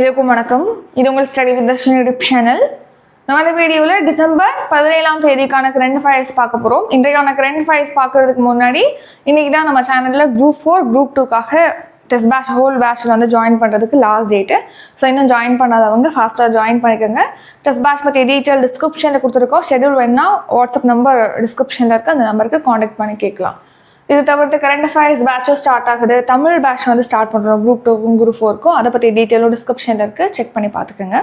இதுக்கும் வணக்கம். இது உங்கள் study with Darshan YouTube channel நம்ம இந்த வீடியோவில் டிசம்பர் பதினேழாம் தேதிக்கான கரண்ட் ஃபயர்ஸ் பார்க்க போகிறோம் இன்றைக்கான கரண்ட் ஃபயர்ஸ் பார்க்கறதுக்கு முன்னாடி இன்றைக்கி தான் நம்ம சேனலில் குரூப் ஃபோர் குரூப் டூக்காக டெஸ்ட் பேட்ச் ஹோல் பேட்சில் வந்து ஜாயின் பண்ணுறதுக்கு லாஸ்ட் டேட்டு ஸோ இன்னும் ஜாயின் பண்ணாதவங்க ஃபாஸ்ட்டாக ஜாயின் பண்ணிக்கோங்க. டெஸ்ட் பேட்ச் பற்றி டீட்டெயில் டிஸ்கிரிப்ஷனில் கொடுத்துருக்கோம். ஷெடியூல் வேணுன்னா வாட்ஸ்அப் நம்பர் டிஸ்கிரிப்ஷனில் இருக்க அந்த நம்பருக்கு காண்டாக்ட் பண்ணி கேட்கலாம். இது தவிர்த்து கரண்ட் அஃபேர்ஸ் பேட்சும் ஸ்டார்ட் ஆகுது. தமிழ் பேட்ச் வந்து ஸ்டார்ட் பண்ணுறோம் குரூப் டூக்கும் குரூப் ஃபோருக்கும் அதை பற்றி டீட்டெயிலும் டிஸ்கிரிப்ஷனில் இருக்குது செக் பண்ணி பார்த்துக்கோங்க.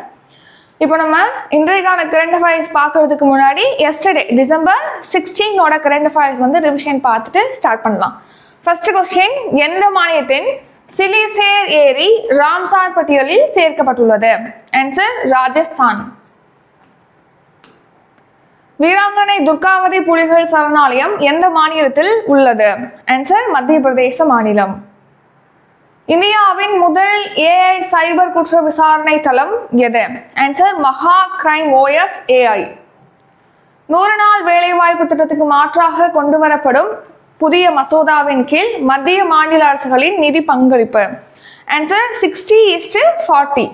இப்போ நம்ம இன்றைக்கான கரண்ட் அஃபேர்ஸ் பார்க்கறதுக்கு முன்னாடி எஸ்டர்டே டிசம்பர் சிக்ஸ்டீனோட கரண்ட் அஃபேர்ஸ் வந்து ரிவிஷன் பார்த்துட்டு ஸ்டார்ட் பண்ணலாம். ஃபர்ஸ்ட் கொஸ்டின் எந்த மாநிலத்தின் சிலிசேர் ஏரி ராம்சார் பட்டியலில் சேர்க்கப்பட்டுள்ளது? ஆன்சர் ராஜஸ்தான். வீராங்கனை துர்காவதி புலிகள் சரணாலயம் எந்த மாநிலத்தில் உள்ளது? ஆன்சர் மத்திய பிரதேச மாநிலம். இந்தியாவின் முதல் ஏஐ சைபர் குற்ற விசாரணை தளம் எது? ஆன்சர் மகா கிரைம் ஓஎஸ் ஏஐ நூறு நாள் வேலைவாய்ப்பு திட்டத்துக்கு மாற்றாக கொண்டு வரப்படும் புதிய மசோதாவின் கீழ் மத்திய மாநில அரசுகளின் நிதி பங்களிப்பு. Answer sixty is to forty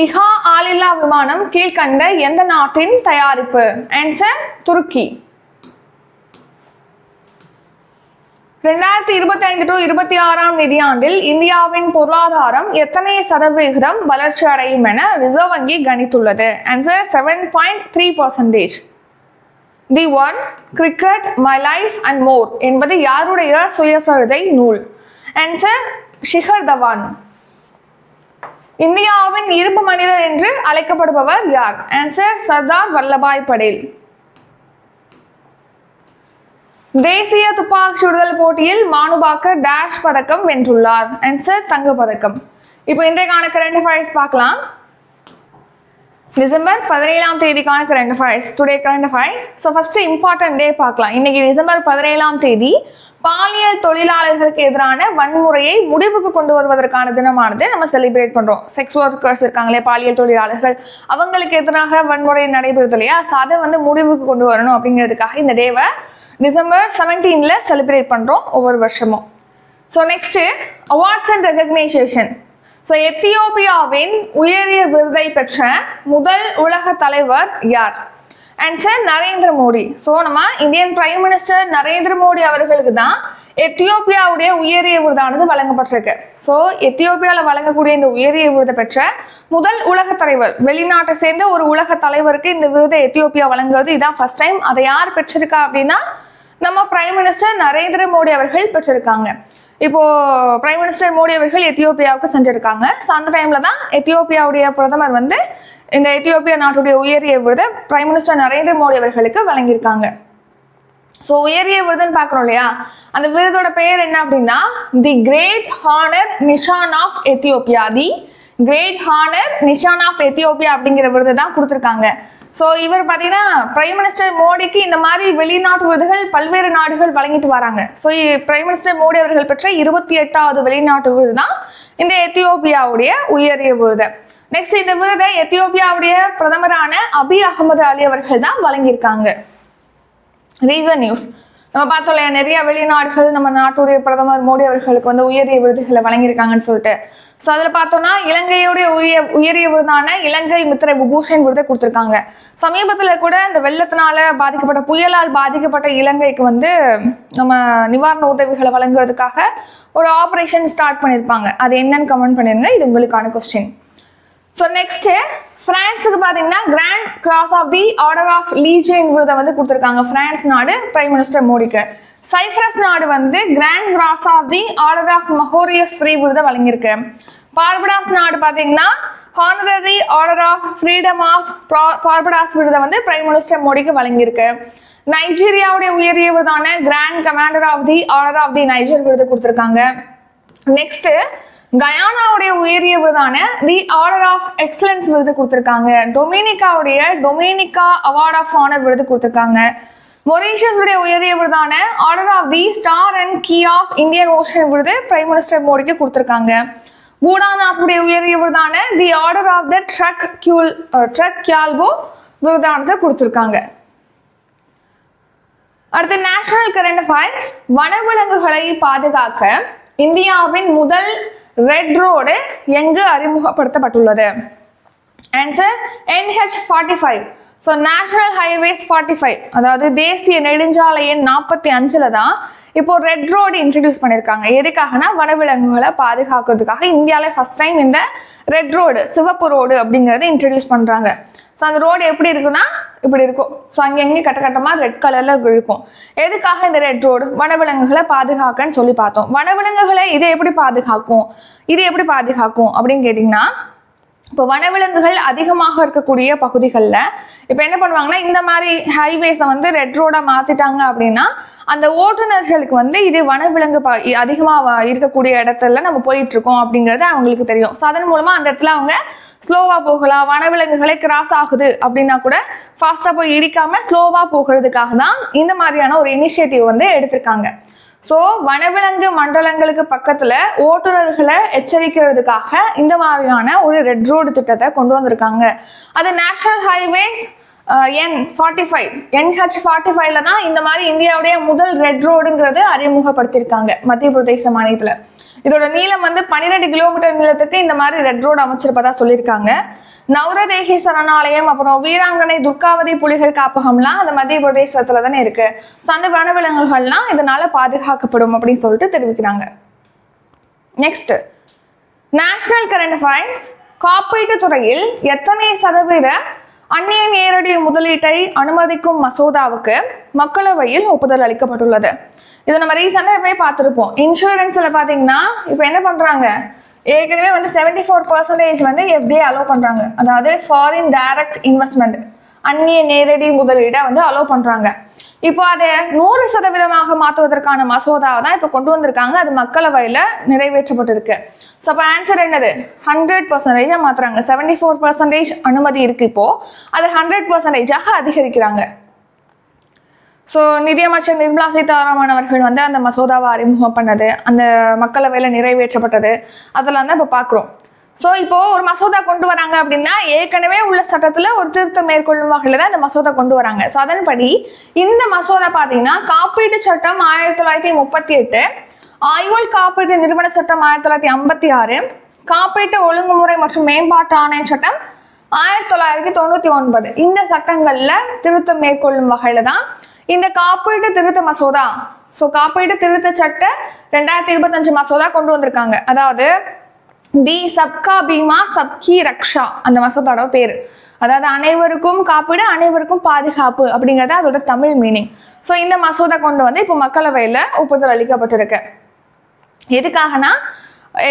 Iha ஆளில்லா விமானம் கீழ்கண்ட எந்த நாட்டின் தயாரிப்பு? ஆன்சர் துருக்கி. ரெண்டாயிரத்தி இருபத்தி ஐந்து டு இருபத்தி ஆறாம் நிதியாண்டில் இந்தியாவின் பொருளாதாரம் எத்தனை சதவிகிதம் வளர்ச்சி அடையும் என ரிசர்வ் வங்கி கணித்துள்ளது. Answer seven point three percentage the one cricket my life and more என்பது யாருடைய சுயசரிதை நூல்? ஆன்சர் ஷிகர் தவான் இந்தியாவின் இருப்பு மனிதர் என்று அழைக்கப்படுபவர் யார்? ஆன்சர் சர்தார் வல்லபாய் படேல். தேசிய துப்பாக்கி சுடுதல் போட்டியில் மானுபாக்கர் டேஷ் பதக்கம் வென்றுள்ளார். ஆன்சர் தங்க பதக்கம். இப்போ இன்றைக்கான கரண்ட் அஃபேர்ஸ் பார்க்கலாம். டிசம்பர் பதினேழாம் தேதிக்கான current affairs today current affairs so first important day பார்க்கலாம். இன்னைக்கு டிசம்பர் பதினேழாம் தேதி பாலியல் தொழிலாளர்களுக்கு எதிரான வன்முறையை முடிவுக்கு கொண்டு வருவதற்கான தினமானது நம்ம செலிப்ரேட் பண்றோம். செக்ஸ் ஒர்க்கர்ஸ் இருக்காங்களே பாலியல் தொழிலாளர்கள். அவங்களுக்கு எதிராக வன்முறை நடைபெறுது இல்லையா? ஸோ அதை வந்து முடிவுக்கு கொண்டு வரணும் அப்படிங்கிறதுக்காக இந்த டேவை டிசம்பர் செவன்டீன்ல செலிப்ரேட் பண்றோம் ஒவ்வொரு வருஷமும். So next awards and recognition so எத்தியோப்பியாவின் உயரிய விருதை பெற்ற முதல் உலக தலைவர் யார்? And sir Narendra Modi. So நம்ம Indian prime minister Narendra Modi அவர்களுக்கு தான் எத்தியோப்பியாவுடைய உயரிய விருதானது வழங்கப்பட்டிருக்கு. ஸோ எத்தியோப்பியாவில் வழங்கக்கூடிய இந்த உயரிய விருதை பெற்ற முதல் உலக தலைவர் வெளிநாட்டை சேர்ந்த ஒரு உலக தலைவருக்கு இந்த விருதை எத்தியோப்பியா வழங்குறது இதான் ஃபர்ஸ்ட் டைம் அதை யார் பெற்றிருக்கா அப்படின்னா நம்ம பிரைம் மினிஸ்டர் நரேந்திர மோடி அவர்கள் பெற்றிருக்காங்க. இப்போ பிரைம் மினிஸ்டர் மோடி அவர்கள் எத்தியோப்பியாவுக்கு சென்றிருக்காங்க. ஸோ அந்த டைம்ல தான் எத்தியோப்பியாவுடைய பிரதமர் வந்து இந்த எத்தியோப்பியா நாட்டுடைய உயரிய விருதை பிரைம் மினிஸ்டர் நரேந்திர மோடி அவர்களுக்கு வழங்கியிருக்காங்க. ஸோ உயரிய விருதுன்னு பார்க்குறோம் இல்லையா? அந்த விருதோட பெயர் என்ன அப்படின்னா the great honour Nishan of Ethiopia the great honour Nishan of Ethiopia அப்படிங்கிற விருது தான் கொடுத்துருக்காங்க. ஸோ இவர் பார்த்தீங்கன்னா பிரைம் மினிஸ்டர் மோடிக்கு இந்த மாதிரி வெளிநாட்டு விருதுகள் பல்வேறு நாடுகள் வழங்கிட்டு வராங்க. ஸோ பிரைம் மினிஸ்டர் மோடி அவர்கள் பெற்ற இருபத்தி எட்டாவது வெளிநாட்டு விருது தான் இந்த எத்தியோப்பியாவுடைய உயரிய விருது. நெக்ஸ்ட் இந்த விருதை எத்தியோப்பியாவுடைய பிரதமரான அபி அகமது அலி அவர்கள் தான் வழங்கியிருக்காங்க. ரீசன் நியூஸ் நம்ம பார்த்தோம் இல்லையா நிறைய வெளிநாடுகள் நம்ம நாட்டுடைய பிரதமர் மோடி அவர்களுக்கு வந்து உயரிய விருதுகளை வழங்கியிருக்காங்கன்னு சொல்லிட்டு. ஸோ அதில் பார்த்தோம்னா இலங்கையுடைய உயர் உயரிய விருதான இலங்கை மித்திர விபூஷன் விருதை கொடுத்துருக்காங்க. சமீபத்தில் கூட இந்த வெள்ளத்தினால பாதிக்கப்பட்ட புயலால் பாதிக்கப்பட்ட இலங்கைக்கு வந்து நம்ம நிவாரண உதவிகளை வழங்குறதுக்காக ஒரு ஆப்ரேஷன் ஸ்டார்ட் பண்ணியிருப்பாங்க. அது என்னன்னு கமெண்ட் பண்ணிருங்க. இது உங்களுக்கான கொஸ்டின் ஸோ நெக்ஸ்ட் பிரான்ஸுக்கு பார்த்தீங்கன்னா grand cross of the order of legion விருதை வந்து கொடுத்துருக்காங்க. பிரான்ஸ் நாடு பிரைம் மினிஸ்டர் மோடிக்கு. சைப்ரஸ் நாடு வந்து grand cross of the order of Makarios free விருதை வழங்கியிருக்கு. பார்படாஸ் நாடு பார்த்தீங்கன்னா honorary order of freedom of Barbados விருதை வந்து பிரைம் மினிஸ்டர் மோடிக்கு வழங்கியிருக்கு. நைஜீரியாவுடைய உயரிய விருதான grand commander of the order of the Niger விருது கொடுத்துருக்காங்க. நெக்ஸ்ட்டு கயானாவுடைய உயரிய விருதான தி ஆர்டர் ஆஃப் எக்ஸலன்ஸ் விருது கொடுத்துருக்காங்க. டொமினிகாவுடைய டொமினிகா அவார்ட் ஆஃப் ஆனர் விருது கொடுத்துருக்காங்க. மொரீஷியஸ் உடைய உயரிய விருதான order of the star and key of Indian Ocean விருது பிரைம் மினிஸ்டர் மோடிக்கு கொடுத்துருக்காங்க. பூடான் நாட்டுடைய உயரிய விருதான the order of the Druk கியூல் Druk Gyalpo விருதானத்தை கொடுத்துருக்காங்க. அடுத்து நேஷனல் கரண்ட் அஃபேர்ஸ் வனவிலங்குகளை பாதுகாக்க இந்தியாவின் முதல் ரெட் ரோடு எங்கு அறிமுகப்படுத்தப்பட்டுள்ளது? Answer NH forty five so national highways forty five அதாவது தேசிய நெடுஞ்சாலை எண் நாற்பத்தி அஞ்சில் தான் இப்போ ரெட் ரோடு இன்ட்ரடியூஸ் பண்ணியிருக்காங்க எதுக்காகனா வனவிலங்குகளை பாதுகாக்கிறதுக்காக இந்தியாவில் ஃபர்ஸ்ட் டைம் இந்த ரெட் ரோடு சிவப்பு ரோடு அப்படிங்கிறத இன்ட்ரடியூஸ் பண்ணுறாங்க ஸோ அந்த ரோடு எப்படி இருக்குன்னா இப்படி இருக்கும். ஸோ அங்கங்கே கட்ட கட்டமாக ரெட் கலரில் இருக்கும். எதுக்காக இந்த ரெட் ரோடு வனவிலங்குகளை பாதுகாக்கன்னு சொல்லி பார்த்தோம். வனவிலங்குகளை இதை எப்படி பாதுகாக்கும்? இது எப்படி பாதுகாக்கும் அப்படின்னு கேட்டிங்கன்னா இப்போ வனவிலங்குகள் அதிகமாக இருக்கக்கூடிய பகுதிகளில் இப்போ என்ன பண்ணுவாங்கன்னா இந்த மாதிரி ஹைவேஸை வந்து ரெட் ரோடாக மாற்றிட்டாங்க அப்படின்னா அந்த ஓட்டுநர்களுக்கு வந்து இது வனவிலங்கு ப அதிகமாக இருக்கக்கூடிய இடத்துல நம்ம போயிட்டுருக்கோம் அப்படிங்கிறது அவங்களுக்கு தெரியும். ஸோ அதன் மூலமாக அந்த இடத்துல அவங்க ஸ்லோவாக போகலாம் வனவிலங்குகளே கிராஸ் ஆகுது அப்படின்னா கூட ஃபாஸ்ட்டாக போய் இடிக்காமல் ஸ்லோவாக போகிறதுக்காக தான் இந்த மாதிரியான ஒரு இனிஷியேட்டிவ் வந்து எடுத்திருக்காங்க. ஸோ வனவிலங்கு மண்டலங்களுக்கு பக்கத்தில் ஓட்டுநர்களை எச்சரிக்கிறதுக்காக இந்த மாதிரியான ஒரு ரெட் ரோடு திட்டத்தை கொண்டு வந்திருக்காங்க. அது national highways N forty five NH forty ஃபைவ்ல தான் இந்த மாதிரி இந்தியாவுடைய முதல் ரெட் ரோடுங்கிறது அறிமுகப்படுத்தியிருக்காங்க மத்திய பிரதேச மாநிலத்தில். இதோட நீளம் வந்து பன்னிரெண்டு கிலோமீட்டர் நீளத்துக்கு இந்த மாதிரி ரெட் ரோடு அமைச்சிருப்பதா சொல்லியிருக்காங்க. நவரதேகி சரணாலயம் அப்புறம் வீராங்கனை துர்காவதி புலிகள் காப்பகம்லாம் அந்த மத்திய பிரதேசத்துல தானே இருக்கு. ஸோ அந்த வனவிலங்குகள்லாம் இதனால பாதுகாக்கப்படும் அப்படின்னு சொல்லிட்டு தெரிவிக்கிறாங்க. நெக்ஸ்ட் நேஷனல் கரண்ட் அஃபேர்ஸ் காப்பீட்டு துறையில் எத்தனை சதவீத அந்நிய நேரடி முதலீட்டை அனுமதிக்கும் மசோதாவுக்கு மக்களவையில் ஒப்புதல் அளிக்கப்பட்டுள்ளது. இதை நம்ம ரீசெண்டாகவே பார்த்துருப்போம். இன்சூரன்ஸில் பார்த்தீங்கன்னா இப்போ என்ன பண்ணுறாங்க ஏற்கனவே வந்து செவன்டி ஃபோர் பர்சன்டேஜ் வந்து எஃப்டிஐ அலோவ் பண்ணுறாங்க அதாவது ஃபாரின் டைரக்ட் இன்வெஸ்ட்மெண்ட் அந்நிய நேரடி முதலீடை வந்து அலோவ் பண்ணுறாங்க இப்போ அதை நூறு சதவீதமாக மாற்றுவதற்கான மசோதாவை தான் இப்போ கொண்டு வந்திருக்காங்க. அது மக்களவையில் நிறைவேற்றப்பட்டிருக்கு. ஸோ அப்போ ஆன்சர் என்னது? ஹண்ட்ரட் பர்சன்டேஜாக மாற்றுறாங்க செவன்டி ஃபோர் பர்சன்டேஜ் அனுமதி இருக்குது இப்போது அது ஹண்ட்ரட் பர்சன்டேஜாக அதிகரிக்கிறாங்க. ஸோ நிதியமைச்சர் நிர்மலா சீதாராமன் அவர்கள் வந்து அந்த மசோதாவை அறிமுகம் பண்ணது அந்த மக்களவையில் நிறைவேற்றப்பட்டது அதெல்லாம் தான் இப்போ பார்க்குறோம் ஸோ இப்போ ஒரு மசோதா கொண்டு வராங்க அப்படின்னா ஏற்கனவே உள்ள சட்டத்தில் ஒரு திருத்தம் மேற்கொள்ளும் வகையில் தான் இந்த மசோதா கொண்டு வராங்க. ஸோ அதன்படி இந்த மசோதா பார்த்தீங்கன்னா காப்பீட்டு சட்டம் ஆயிரத்தி தொள்ளாயிரத்தி முப்பத்தி எட்டு ஆயுள் காப்பீட்டு நிறுவன சட்டம் ஆயிரத்தி தொள்ளாயிரத்தி ஐம்பத்தி ஆறு காப்பீட்டு ஒழுங்குமுறை மற்றும் மேம்பாட்டு ஆணைய சட்டம் ஆயிரத்தி தொள்ளாயிரத்தி தொண்ணூற்றி ஒன்பது. இந்த சட்டங்களில் திருத்தம் மேற்கொள்ளும் வகையில் தான் இந்த காப்பீட்டு திருத்த மசோதா. ஸோ காப்பீட்டு திருத்த சட்ட ரெண்டாயிரத்தி இருபத்தஞ்சு மசோதா கொண்டு வந்திருக்காங்க. அதாவது தி சப்கா பீமா சப்கி ரக்ஷா அந்த மசோதாவோட பேர். அதாவது அனைவருக்கும் காப்பீடு அனைவருக்கும் பாதுகாப்பு அப்படிங்கிறது அதோட தமிழ் மீனிங் ஸோ இந்த மசோதா கொண்டு வந்து இப்போ மக்களவையில் ஒப்புதல் அளிக்கப்பட்டிருக்கு. எதுக்காகனா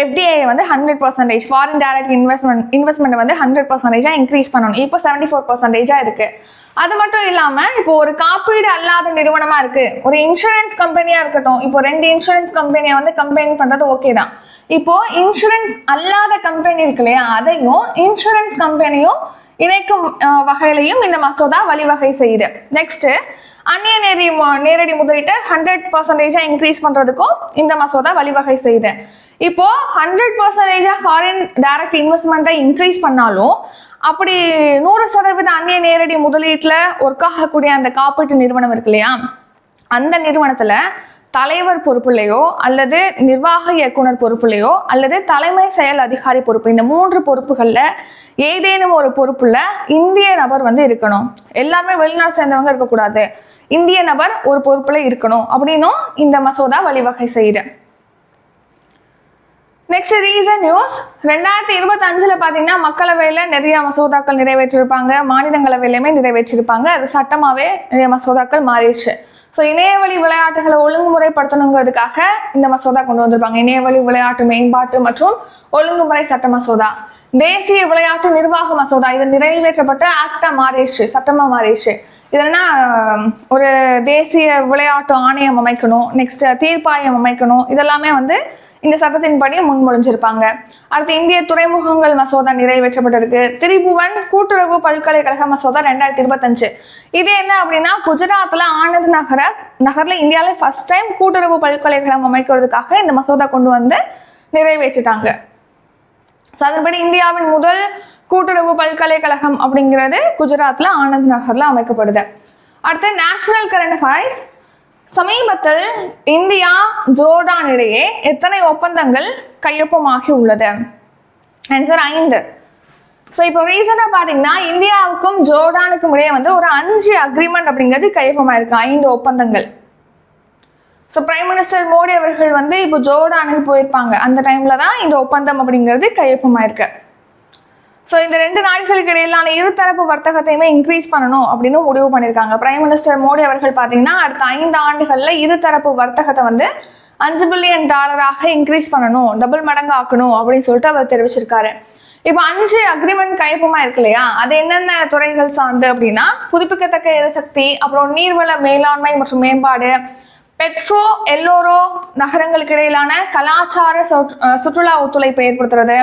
எஃப்டிஐ வந்து hundred percentage foreign direct investment investment வந்து ஹண்ட்ரட் பர்சன்டேஜாக இன்க்ரீஸ் பண்ணணும். இப்போ செவன்டி ஃபோர் பர்சன்டேஜாக இருக்குது அது மட்டும் இல்லாமல் இப்போ ஒரு காப்பீடு அல்லாத நிறுவனமாக இருக்குது ஒரு இன்சூரன்ஸ் கம்பெனியாக இருக்கட்டும் இப்போ ரெண்டு இன்சூரன்ஸ் கம்பெனியை வந்து கம்பெனி பண்ணுறது ஓகே தான். இப்போ இன்சூரன்ஸ் அல்லாத கம்பெனி இருக்கு இல்லையா அதையும் இன்சூரன்ஸ் கம்பெனியும் இணைக்கும் வகையிலையும் இந்த மசோதா வழிவகை செய்யுது. நெக்ஸ்ட் அந்நிய நேரடி நேரடி முதலீட்டை ஹண்ட்ரட் பர்சன்டேஜாக இன்க்ரீஸ் பண்ணுறதுக்கும் இந்த மசோதா வழிவகை செய்யுது. இப்போ ஹண்ட்ரட் பர்சன்டேஜாக ஃபாரின் டைரக்ட் இன்வெஸ்ட்மெண்ட்டை இன்க்ரீஸ் பண்ணாலும் அப்படி நூறு சதவீத அந்நிய நேரடி முதலீட்டில் ஒர்க் ஆகக்கூடிய அந்த காப்பீட்டு நிறுவனம் இருக்கு இல்லையா? அந்த நிறுவனத்துல தலைவர் பொறுப்புலையோ அல்லது நிர்வாக இயக்குனர் பொறுப்புலையோ அல்லது தலைமை செயல் அதிகாரி பொறுப்பு இந்த மூன்று பொறுப்புகளில் ஏதேனும் ஒரு பொறுப்புல இந்திய நபர் வந்து இருக்கணும். எல்லாருமே வெளிநாடு சேர்ந்தவங்க இருக்கக்கூடாது. இந்திய நபர் ஒரு பொறுப்புல இருக்கணும் அப்படின்னும் இந்த மசோதா வழிவகை செய்யுது. நெக்ஸ்ட் ரீசன் நியூஸ் ரெண்டாயிரத்தி இருபத்தஞ்சில் பார்த்தீங்கன்னா மக்களவையில் நிறைய மசோதாக்கள் நிறைவேற்றிருப்பாங்க. மாநிலங்களவையிலுமே நிறைவேற்றிருப்பாங்க. அது சட்டமாகவே நிறைய மசோதாக்கள் மாறிடுச்சு. ஸோ இணையவழி விளையாட்டுகளை ஒழுங்குமுறைப்படுத்தணுங்கிறதுக்காக இந்த மசோதா கொண்டு வந்திருப்பாங்க. இணையவழி விளையாட்டு மேம்பாட்டு மற்றும் ஒழுங்குமுறை சட்ட மசோதா. தேசிய விளையாட்டு நிர்வாக மசோதா. இது நிறைவேற்றப்பட்ட ஆக்டா மாறிடுச்சு சட்டமா மாறிடுச்சு. இதனா ஒரு தேசிய விளையாட்டு ஆணையம் அமைக்கணும் நெக்ஸ்ட் தீர்ப்பாயம் அமைக்கணும். இதெல்லாமே வந்து இந்த சட்டத்தின்படி முன்மொழிஞ்சிருப்பாங்க. அடுத்து இந்திய துறைமுகங்கள் மசோதா நிறைவேற்றப்பட்டிருக்கு. திரிபுவன் கூட்டுறவு பல்கலைக்கழக மசோதா ரெண்டாயிரத்தி இருபத்தஞ்சு. இது என்ன அப்படின்னா குஜராத்ல ஆனந்த் நகர நகர்ல இந்தியாவில் ஃபர்ஸ்ட் டைம் கூட்டுறவு பல்கலைக்கழகம் அமைக்கிறதுக்காக இந்த மசோதா கொண்டு வந்து நிறைவேற்றிட்டாங்க. ஸோ அதன்படி இந்தியாவின் முதல் கூட்டுறவு பல்கலைக்கழகம் அப்படிங்கிறது குஜராத்ல ஆனந்த் நகர்ல அமைக்கப்படுது. அடுத்து நேஷனல் கரண்ட் அஃபேர்ஸ் சமீபத்தில் இந்தியா ஜோர்டான் இடையே எத்தனை ஒப்பந்தங்கள் கையொப்பமாகி உள்ளது? ஆன்சர் ஐந்து. ஸோ இப்போ ரீசெண்டாக பார்த்தீங்கன்னா இந்தியாவுக்கும் ஜோர்டானுக்கும் இடையே வந்து ஒரு அஞ்சு அக்ரிமெண்ட் அப்படிங்கிறது கையொப்பமாயிருக்கு. ஐந்து ஒப்பந்தங்கள். ஸோ பிரைம் மினிஸ்டர் மோடி அவர்கள் வந்து இப்போ ஜோர்டானுக்கு போயிருப்பாங்க. அந்த டைம்ல தான் இந்த ஒப்பந்தம் அப்படிங்கிறது கையொப்பமாயிருக்கு. ஸோ இந்த ரெண்டு நாடுகளுக்கு இடையிலான இருதரப்பு வர்த்தகத்தையுமே இன்க்ரீஸ் பண்ணணும் அப்படின்னு முடிவு பண்ணியிருக்காங்க. பிரைம் மினிஸ்டர் மோடி அவர்கள் பார்த்தீங்கன்னா அடுத்த ஐந்து ஆண்டுகளில் இருதரப்பு வர்த்தகத்தை வந்து அஞ்சு பில்லியன் டாலராக இன்க்ரீஸ் பண்ணணும் டபுள் மடங்கு ஆக்கணும் அப்படின்னு சொல்லிட்டு அவர் தெரிவிச்சிருக்காரு. இப்போ அஞ்சு அக்ரிமெண்ட் கையொப்பமா இருக்கு இல்லையா? அது என்னென்ன துறைகள் சார்ந்து அப்படின்னா புதுப்பிக்கத்தக்க எரிசக்தி அப்புறம் நீர்வள மேலாண்மை மற்றும் மேம்பாடு பெட்ரோ எல்லோரோ நகரங்களுக்கு இடையிலான கலாச்சார சுற்று- சுற்றுலா ஒத்துழைப்பை ஏற்படுத்துறது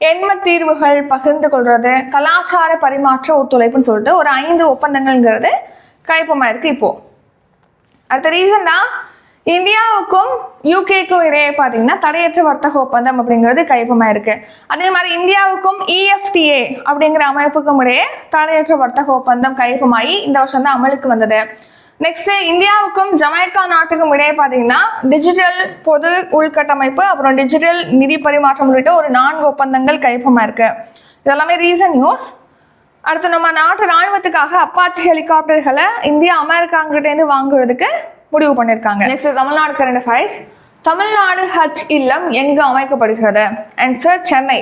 எண்ம தீர்வுகள் பகிர்ந்து கொள்றது கலாச்சார பரிமாற்ற ஒத்துழைப்புன்னு சொல்லிட்டு ஒரு ஐந்து ஒப்பந்தங்கள்ங்கிறது கைப்பமாக இருக்கு இப்போ. அடுத்த ரீசன்னா இந்தியாவுக்கும் யூகேக்கும் இடையே பார்த்தீங்கன்னா தடையற்ற வர்த்தக ஒப்பந்தம் அப்படிங்கிறது கைப்பமாக இருக்கு அதே மாதிரி இந்தியாவுக்கும் இஎஃப்டிஏ அப்படிங்கிற அமைப்புக்கும் இடையே தடையற்ற வர்த்தக ஒப்பந்தம் கைப்பமாகி இந்த வருஷம் தான் அமலுக்கு வந்தது. நெக்ஸ்ட் இந்தியாவுக்கும் ஜமைக்கா நாட்டுக்கும் இடையே பார்த்தீங்கன்னா டிஜிட்டல் பொது உள்கட்டமைப்பு அப்புறம் டிஜிட்டல் நிதி பரிமாற்றம் உள்ளிட்ட ஒரு நான்கு ஒப்பந்தங்கள் கைப்பமாக இருக்கு இதெல்லாமே ரீசன் நியூஸ் அடுத்து நம்ம நாட்டு ராணுவத்துக்காக அப்பாச்சி ஹெலிகாப்டர்களை இந்தியா அமெரிக்காங்கிட்டேருந்து வாங்குறதுக்கு முடிவு பண்ணியிருக்காங்க. Next Tamil Nadu current affairs Tamil Nadu ஹஜ் இல்லம் எங்கு அமைக்கப்படுகிறது? ஆன்சர் சென்னை.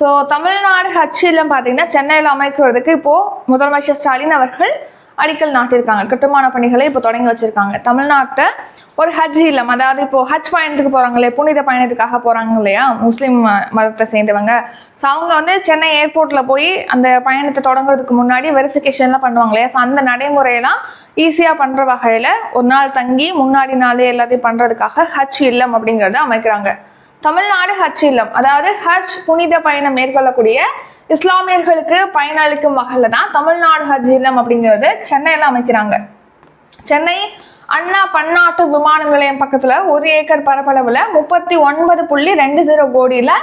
ஸோ தமிழ்நாடு ஹஜ் இல்லம் பார்த்தீங்கன்னா சென்னையில் அமைக்கிறதுக்கு இப்போது முதலமைச்சர் ஸ்டாலின் அவர்கள் அடிக்கல் நாட்டியிருக்காங்க. கட்டுமான பணிகளை இப்போ தொடங்கி வச்சிருக்காங்க. தமிழ்நாட்டை ஒரு ஹஜ் இல்லம். அதாவது இப்போ ஹஜ் பயணத்துக்கு போறாங்களே புனித பயணத்துக்காக போறாங்க இல்லையா முஸ்லீம் மதத்தை சேர்ந்தவங்க. ஸோ அவங்க வந்து சென்னை ஏர்போர்ட்ல போய் அந்த பயணத்தை தொடங்குறதுக்கு முன்னாடி வெரிஃபிகேஷன்லாம் பண்ணுவாங்க இல்லையா ஸோ அந்த நடைமுறையெல்லாம் ஈஸியாக பண்ற வகையில ஒரு நாள் தங்கி முன்னாடி நாளே எல்லாத்தையும் பண்றதுக்காக ஹஜ் இல்லம் அப்படிங்கிறத அமைக்கிறாங்க. தமிழ்நாடு ஹஜ் இல்லம். அதாவது ஹஜ் புனித பயணம் மேற்கொள்ளக்கூடிய இஸ்லாமியர்களுக்கு பயனளிக்கும் வகையில் தான் தமிழ்நாடு ஹஜ் இல்லம் அப்படிங்கிறது சென்னையில் அமைக்கிறாங்க. சென்னை அண்ணா பன்னாட்டு விமான நிலையம் பக்கத்தில் ஒரு ஏக்கர் பரப்பளவில் முப்பத்தி ஒன்பது புள்ளி ரெண்டு ஜீரோ கோடியில்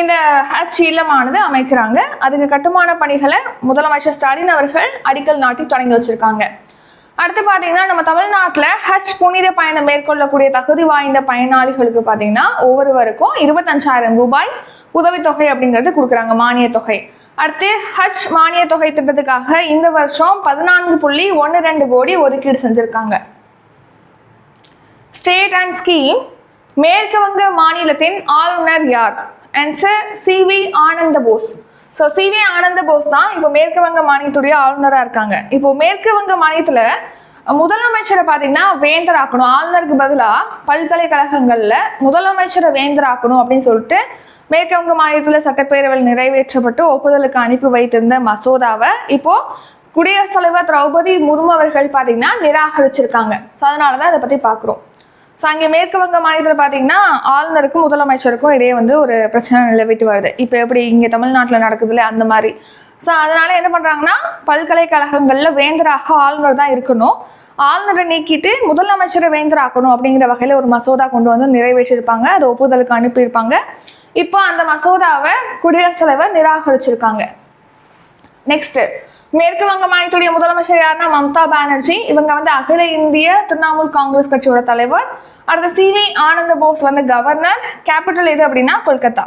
இந்த ஹஜ் இல்லமானது அமைக்கிறாங்க. அதுக்கு கட்டுமான பணிகளை முதலமைச்சர் ஸ்டாலின் அவர்கள் அடிக்கல் நாட்டி தொடங்கி வச்சிருக்காங்க. அடுத்து பார்த்தீங்கன்னா நம்ம தமிழ்நாட்டில் ஹஜ் புனித பயணம் மேற்கொள்ளக்கூடிய தகுதி வாய்ந்த பயனாளிகளுக்கு பார்த்தீங்கன்னா ஒவ்வொருவருக்கும் இருபத்தஞ்சாயிரம் ரூபாய் உதவித்தொகை அப்படிங்கிறது கொடுக்குறாங்க மானிய தொகை. அடுத்து ஹஜ் மானிய தொகை திட்டத்துக்காக இந்த வருஷம் பதினான்கு புள்ளி ஒன்று ரெண்டு கோடி ஒதுக்கீடு செஞ்சுருக்காங்க. ஸ்டேட் அண்ட் ஸ்கீம் மேற்கு வங்க மாநிலத்தின் ஆளுநர் யார்? ஆன்சர் சிவி ஆனந்த போஸ். ஸோ சிவி ஆனந்த போஸ் தான் இப்போ மேற்கு வங்க மாநிலத்துடைய ஆளுநராக இருக்காங்க. இப்போ மேற்கு வங்க மாநிலத்தில் முதலமைச்சரை பார்த்தீங்கன்னா வேந்தராக்கணும். ஆளுநருக்கு பதிலாக பல்கலைக்கழகங்களில் முதலமைச்சரை வேந்தராக்கணும் அப்படின்னு சொல்லிட்டு மேற்கு வங்க மாநிலத்தில் சட்டப்பேரவையில் நிறைவேற்றப்பட்டு ஒப்புதலுக்கு அனுப்பி வைத்திருந்த மசோதாவை இப்போ குடியரசுத் தலைவர் திரௌபதி முர்மு அவர்கள் பார்த்தீங்கன்னா நிராகரிச்சிருக்காங்க. ஸோ அதனால தான் இதை பற்றி பார்க்குறோம் ஸோ அங்கே மேற்கு வங்க மாநிலத்தில் பார்த்தீங்கன்னா ஆளுநருக்கும் முதலமைச்சருக்கும் இடையே வந்து ஒரு பிரச்சனை நிலவிட்டு வருது. இப்போ எப்படி இங்கே தமிழ்நாட்டில் நடக்குதுல்ல அந்த மாதிரி. ஸோ அதனால என்ன பண்ணுறாங்கன்னா பல்கலைக்கழகங்களில் வேந்தராக ஆளுநர் தான் இருக்கணும். ஆளுநரை நீக்கிட்டு முதலமைச்சரை வேந்தராக்கணும் அப்படிங்கிற வகையில் ஒரு மசோதா கொண்டு வந்து நிறைவேற்றியிருப்பாங்க அதை ஒப்புதலுக்கு அனுப்பியிருப்பாங்க. இப்போ அந்த மசோதாவை குடியரசுத் தலைவர் நிராகரிச்சிருக்காங்க. நெக்ஸ்ட் மேற்கு வங்க மாநிலத்துடைய முதலமைச்சர் யாருன்னா மம்தா பானர்ஜி. இவங்க வந்து அகில இந்திய திரிணாமுல் காங்கிரஸ் கட்சியோட தலைவர். அடுத்த சி வி ஆனந்த போஸ் வந்து கவர்னர் கேபிட்டல் எது அப்படின்னா கொல்கத்தா.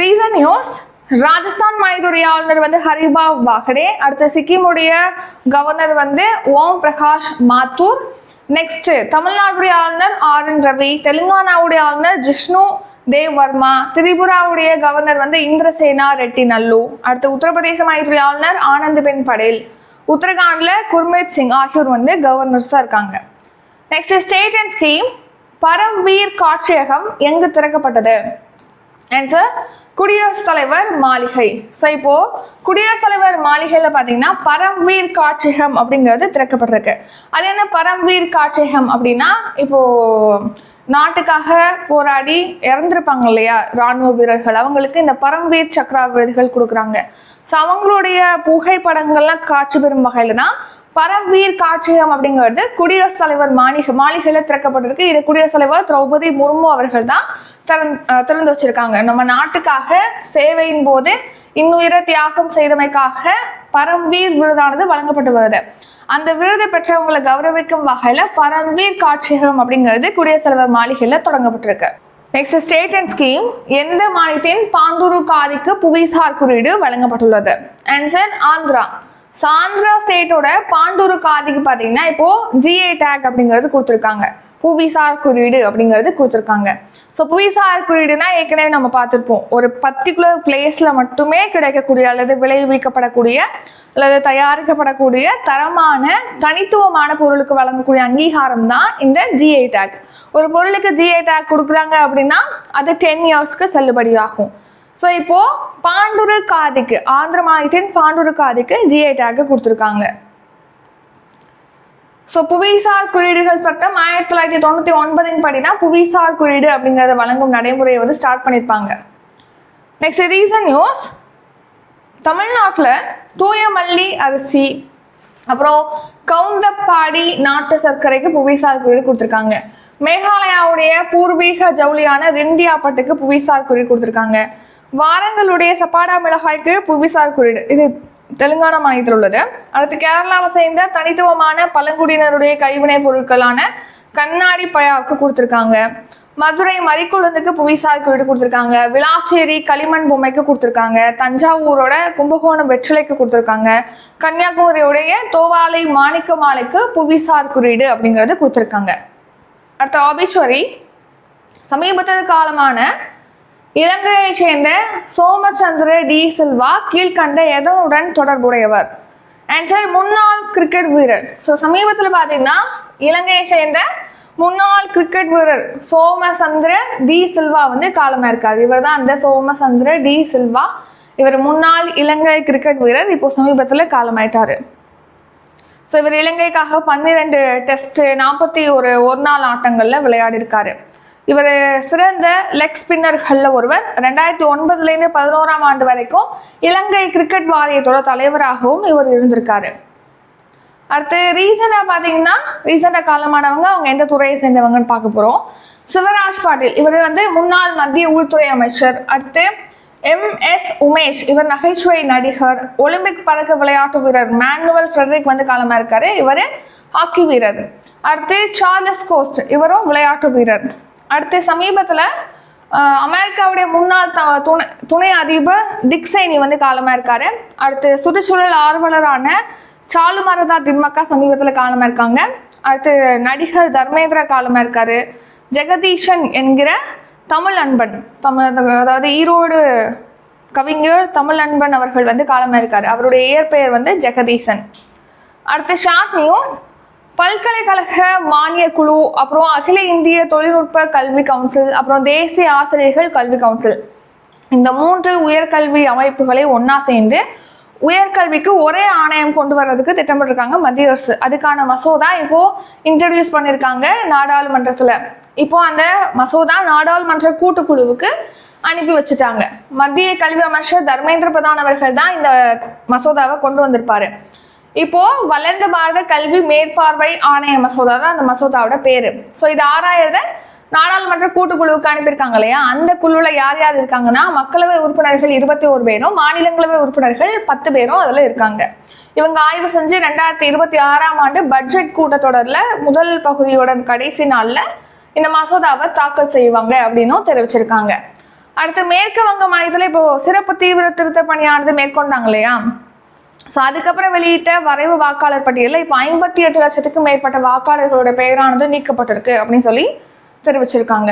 ரீசன் நியூஸ் ராஜஸ்தான் மாநிலத்துடைய ஆளுநர் வந்து ஹரிபா வாகடே அடுத்து சிக்கிமுடைய கவர்னர் வந்து ஓம் பிரகாஷ் மாத்தூர். நெக்ஸ்ட் தமிழ்நாட்டுடைய ஆளுநர் ஆர் என் ரவி தெலுங்கானாவுடைய ஆளுநர் ஜிஷ்ணு தேவ் வர்மா திரிபுராவுடைய கவர்னர் வந்து இந்திரசேனா ரெட்டி நல்லு. அடுத்து உத்தரப்பிரதேச மாநிலத்துடைய ஆளுநர் ஆனந்த்பென் படேல். உத்தரகாண்ட்ல குர்மீத் சிங் ஆகியோர் வந்து கவர்னர்ஸாக இருக்காங்க. Next state and scheme Paramvir காட்சியகம் எங்கு திறக்கப்பட்டது? ஆன்சர் குடியரசுத் தலைவர் மாளிகை. ஸோ இப்போ குடியரசுத் தலைவர் மாளிகையில் பார்த்தீங்கன்னா பரம்வீர் காட்சியகம் அப்படிங்கிறது திறக்கப்பட்டிருக்கு. அது என்ன பரம்வீர் காட்சியகம் அப்படின்னா இப்போ நாட்டுக்காக போராடி இறந்துருப்பாங்க இல்லையா? ராணுவ வீரர்கள். அவங்களுக்கு இந்த பரம்வீர் சக்ரா விருதுகள் கொடுக்குறாங்க. ஸோ அவங்களுடைய புகைப்படங்கள்லாம் காட்சி பெறும் வகையில் தான் பரம்வீர் காட்சியகம் அப்படிங்கிறது குடியரசுத் தலைவர் மாளிகை மாளிகையில் திறக்கப்பட்டிருக்கு. இது குடியரசுத் தலைவர் திரௌபதி முர்மு அவர்கள் தான் திறந்து வச்சிருக்காங்க. நம்ம நாட்டுக்காக சேவையின் போது இன்னுயிர தியாகம் செய்தமைக்காக பரம்வீர் விருதானது வழங்கப்பட்டு வருது. அந்த விருது பெற்றவங்களை கௌரவிக்கும் வகையில பரம்வீர் காட்சியகம் அப்படிங்கிறது குடியரசுத் தலைவர் மாளிகையில தொடங்கப்பட்டிருக்கு. நெக்ஸ்ட் ஸ்டேட் அண்ட் ஸ்கீம் எந்த மாநிலத்தின் பாண்டூரு காதிக்கு புவிசார் குறியீடு வழங்கப்பட்டுள்ளது? ஆன்சர் ஆந்திரா. சாந்திரா ஆந்திரா ஸ்டேட்டோட பாண்டூரு காதிக்கு பார்த்தீங்கன்னா இப்போ ஜிஏ டேக் அப்படிங்கிறது கொடுத்துருக்காங்க. புவிசார் குறியீடு அப்படிங்கிறது கொடுத்துருக்காங்க. ஸோ புவிசார் குறியீடுனா ஏற்கனவே நம்ம பார்த்துருப்போம். ஒரு பர்டிகுலர் பிளேஸில் மட்டுமே கிடைக்கக்கூடிய அல்லது விளைவிக்கப்படக்கூடிய அல்லது தயாரிக்கப்படக்கூடிய தரமான தனித்துவமான பொருளுக்கு வழங்கக்கூடிய அங்கீகாரம் தான் இந்த ஜிஐ டேக் ஒரு பொருளுக்கு ஜிஐ டேக் கொடுக்குறாங்க அப்படின்னா அது டென் இயர்ஸ்க்கு செல்லுபடியாகும் ஸோ இப்போ பாண்டுரு காதிக்கு ஆந்திர மாநிலத்தின் பாண்டுரு காதிக்கு ஜிஐ டேக் கொடுத்துருக்காங்க. ஸோ புவிசார் குறியீடுகள் சட்டம் ஆயிரத்தி தொள்ளாயிரத்தி தொண்ணூற்றி ஒன்பதின் படி தான் புவிசார் குறியீடு அப்படிங்கிறத வழங்கும் நடைமுறையை வந்து ஸ்டார்ட் பண்ணியிருப்பாங்க நெக்ஸ்ட் ரீசன் நியூஸ் தமிழ்நாட்டில் தூயமல்லி அரிசி அப்புறம் கவுந்தப்பாடி நாட்டு சர்க்கரைக்கு புவிசார் குறியீடு கொடுத்துருக்காங்க. மேகாலயாவுடைய பூர்வீக ஜவுளியான ரெண்டியா பட்டுக்கு புவிசார் குறியீடு கொடுத்துருக்காங்க. வாரங்களுடைய சப்பாடா மிளகாய்க்கு புவிசார் குறியீடு. இது தெலுங்கானா மாநிலத்தில் உள்ளது. அடுத்து கேரளாவை சேர்ந்த தனித்துவமான பழங்குடியினருடைய கைவினைப் பொருட்களான கண்ணாடி பயாவுக்கு கொடுத்துருக்காங்க. மதுரை மறிக்குழுந்துக்கு புவிசார் குறியீடு கொடுத்துருக்காங்க. விளாச்சேரி களிமண் பொம்மைக்கு கொடுத்துருக்காங்க. தஞ்சாவூரோட கும்பகோணம் வெற்றிலைக்கு கொடுத்துருக்காங்க. கன்னியாகுமரியுடைய தோவாலை மாணிக்க மாலைக்கு புவிசார் குறியீடு அப்படிங்கிறது கொடுத்துருக்காங்க. அடுத்த ஆபீஸ்வரி சமீபத்தில் காலமான இலங்கையைச் சேர்ந்த சோமச்சந்திர டி சில்வா கீழ்கண்ட எதனுடன் தொடர்புடையவர்? ஆன்சர் முன்னாள் கிரிக்கெட் வீரர். ஸோ சமீபத்தில் பார்த்தீங்கன்னா இலங்கையை சேர்ந்த முன்னாள் கிரிக்கெட் வீரர் சோமசந்திர டி சில்வா வந்து காலமாக இருக்கார். இவர் தான் அந்த சோமசந்திர டி சில்வா. இவர் முன்னாள் இலங்கை கிரிக்கெட் வீரர். இப்போ சமீபத்தில் காலமாயிட்டாரு. ஸோ இவர் இலங்கைக்காக பன்னிரெண்டு டெஸ்ட் நாற்பத்தி ஒரு ஒரு நாள் ஆட்டங்களில் விளையாடிருக்காரு. இவர் சிறந்த லெக் ஸ்பின்னர்களில் ஒருவர். ரெண்டாயிரத்தி ஒன்பதுலேருந்து பதினோராம் ஆண்டு வரைக்கும் இலங்கை கிரிக்கெட் வாரியத்தோட தலைவராகவும் இவர் இருந்திருக்காரு. அடுத்து ரீசெண்டாக பார்த்தீங்கன்னா ரீசெண்டாக காலமானவங்க அவங்க எந்த துறையை சேர்ந்தவங்கன்னு பார்க்க போகிறோம் சிவராஜ் பாட்டீல் இவர் வந்து முன்னாள் மத்திய உள்துறை அமைச்சர். அடுத்து எம் எஸ் உமேஷ் இவர் நகைச்சுவை நடிகர். ஒலிம்பிக் பதக்க விளையாட்டு வீரர் மேனுவல் ஃப்ரெட்ரிக் வந்து காலமாக இருக்காரு. இவர் ஹாக்கி வீரர். அடுத்து சார்லஸ் கோஸ்ட் இவரும் விளையாட்டு வீரர். அடுத்து சமீபத்தில் அமெரிக்காவுடைய முன்னாள் த துணை துணை அதிபர் டிக் சைனி வந்து காலமாக இருக்காரு. அடுத்து சுற்றுச்சூழல் ஆர்வலரான சாலு மரதா திம்மக்கா சமீபத்தில் காலமாக இருக்காங்க. அடுத்து நடிகர் தர்மேந்திரா காலமாக இருக்காரு. ஜெகதீஷன் என்கிற தமிழ் அன்பன் தமிழ் அதாவது ஈரோடு கவிஞர் தமிழ் அன்பன் அவர்கள் வந்து காலமாக இருக்காரு. அவருடைய இயற்பெயர் வந்து ஜெகதீசன். அடுத்து ஷார்ட் நியூஸ் பல்கலைக்கழக மானிய குழு அப்புறம் அகில இந்திய தொழில்நுட்ப கல்வி கவுன்சில் அப்புறம் தேசிய ஆசிரியர்கள் கல்வி கவுன்சில் இந்த மூன்று உயர்கல்வி அமைப்புகளை ஒன்றா சேர்ந்து உயர்கல்விக்கு ஒரே ஆணையம் கொண்டு வர்றதுக்கு திட்டமிட்டிருக்காங்க மத்திய அரசு. அதுக்கான மசோதா இப்போ இன்ட்ரடியூஸ் பண்ணியிருக்காங்க நாடாளுமன்றத்தில். இப்போ அந்த மசோதா நாடாளுமன்ற கூட்டுக்குழுவுக்கு அனுப்பி வச்சுட்டாங்க. மத்திய கல்வி அமைச்சர் தர்மேந்திர பிரதான் அவர்கள் தான் இந்த மசோதாவை கொண்டு வந்திருப்பாரு. இப்போ வளர்ந்த பாரத கல்வி மேற்பார்வை ஆணைய மசோதா தான் அந்த மசோதாவோட பேரு. ஸோ இது ஆறாயிரத நாடாளுமன்ற கூட்டுக்குழுவுக்கு அனுப்பியிருக்காங்க இல்லையா? அந்த குழுவில் யார் யார் இருக்காங்கன்னா மக்களவை உறுப்பினர்கள் இருபத்தி ஒரு பேரும் மாநிலங்களவை உறுப்பினர்கள் பத்து பேரும் அதில் இருக்காங்க. இவங்க ஆய்வு செஞ்சு ரெண்டாயிரத்தி இருபத்தி ஆறாம் ஆண்டு பட்ஜெட் கூட்டத்தொடரில் முதல் பகுதியோட கடைசி நாளில் இந்த மசோதாவை தாக்கல் செய்வாங்க அப்படின்னும் தெரிவிச்சிருக்காங்க. அடுத்து மேற்கு வங்க மாநிலத்தில் இப்போ சிறப்பு தீவிர திருத்த பணியானது மேற்கொண்டாங்க இல்லையா? ஸோ அதுக்கப்புறம் வெளியிட்ட வரைவு வாக்காளர் பட்டியலில் இப்போ ஐம்பத்தி எட்டு லட்சத்துக்கும் மேற்பட்ட வாக்காளர்களோட பெயரானது நீக்கப்பட்டிருக்கு அப்படின்னு சொல்லி தெரிவிச்சிருக்காங்க.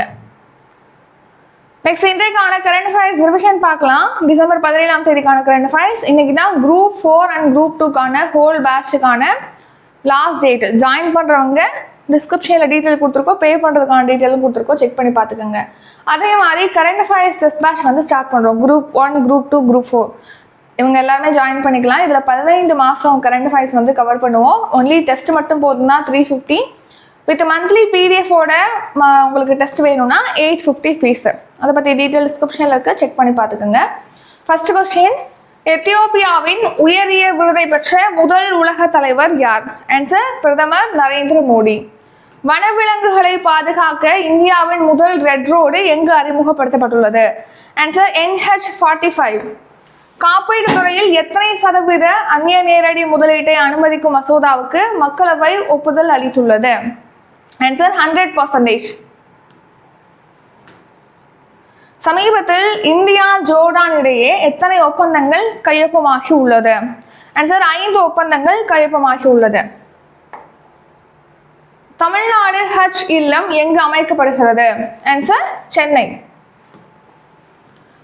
நெக்ஸ்ட் இன்றைக்கான கரண்ட் அஃபேர்ஸ் ரிவிஷன் பார்க்கலாம். டிசம்பர் பதினேழாம் தேதிக்கான கரண்ட் அஃபேர்ஸ் இன்னைக்கு தான் குரூப் ஃபோர் அண்ட் குரூப் டூக்கான ஹோல் பேட்சுக்கான லாஸ்ட் டேட் ஜாயின் பண்ணுறவங்க டிஸ்கிரிப்ஷனில் டீட்டெயில் கொடுத்துருக்கோம். பே பண்ணுறதுக்கான டீட்டெயிலும் கொடுத்துருக்கோம். செக் பண்ணி பார்த்துக்கோங்க. அதே மாதிரி கரண்ட் அஃபேர்ஸ் டெஸ்ட் பேட்ச் வந்து ஸ்டார்ட் பண்ணுறோம் group one group two group four இவங்க எல்லாருமே ஜாயின் பண்ணிக்கலாம். இதில் பதினைந்து மாதம் கரண்ட் அஃபேர்ஸ் வந்து கவர் பண்ணுவோம். ஒன்லி டெஸ்ட் மட்டும் போதுன்னா த்ரீ ஃபிஃப்டி வித் மந்த்லி பிடிஎஃபோட உங்களுக்கு டெஸ்ட் வேணும்னா எயிட் ஃபிஃப்டி ஃபீஸு அதை பற்றி டீட்டெயில் டிஸ்கிரிப்ஷனில் இருக்க. செக் பண்ணி பார்த்துக்கோங்க. ஃபர்ஸ்ட் கொஸ்டின் எத்தியோப்பியாவின் உயரிய விருதை பெற்ற முதல் உலக தலைவர் யார்? ஆன்சர் பிரதமர் நரேந்திர மோடி. வனவிலங்குகளை பாதுகாக்க இந்தியாவின் முதல் ரெட் ரோடு எங்கு அறிமுகப்படுத்தப்பட்டுள்ளது? ஆன்சர் என்ஹெச் ஃபார்ட்டி ஃபைவ் காப்பீடு துறையில் எத்தனை சதவீத அந்நிய நேரடி முதலீட்டை அனுமதிக்கும் மசோதாவுக்கு மக்களவை ஒப்புதல் அளித்துள்ளது? ஆன்சர் ஹண்ட்ரட் பர்சன்டேஜ் சமீபத்தில் இந்தியா ஜோர்டான் இடையே எத்தனை ஒப்பந்தங்கள் கையொப்பமாகி உள்ளது? ஆன்சர் ஐந்து ஒப்பந்தங்கள் கையொப்பமாகி உள்ளது. தமிழ்நாடு ஹஜ் இல்லம் எங்கு அமைக்கப்படுகிறது? ஆன்சர் சென்னை.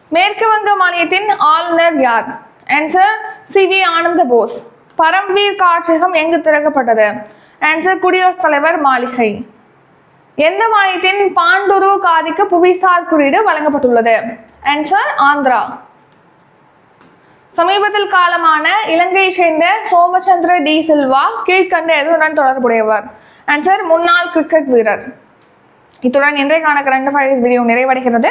மேற்கு வங்க மாநிலத்தின் ஆளுநர் யார்? Answer C. V. Ananda Bose. Paramvir காட்சியகம் எங்கு திறக்கப்பட்டது? ஆன்சர் குடியரசுத் தலைவர் மாளிகை. எந்த மாநிலத்தின் பாண்டுரு காதிக்கு புவிசார் குறியீடு வழங்கப்பட்டுள்ளது? ஆன்சர் ஆந்திரா. சமீபத்தில் காலமான இலங்கையை சேர்ந்த சோமச்சந்திர டி. சில்வா கீழ்கண்ட எதுவுடன் தொடர்புடையவர்? ஆன்சர் முன்னாள் கிரிக்கெட் வீரர். இத்துடன் இன்றைக்கான கரண்ட் அஃபேர்ஸ் வீடியோ நிறைவடைகிறது.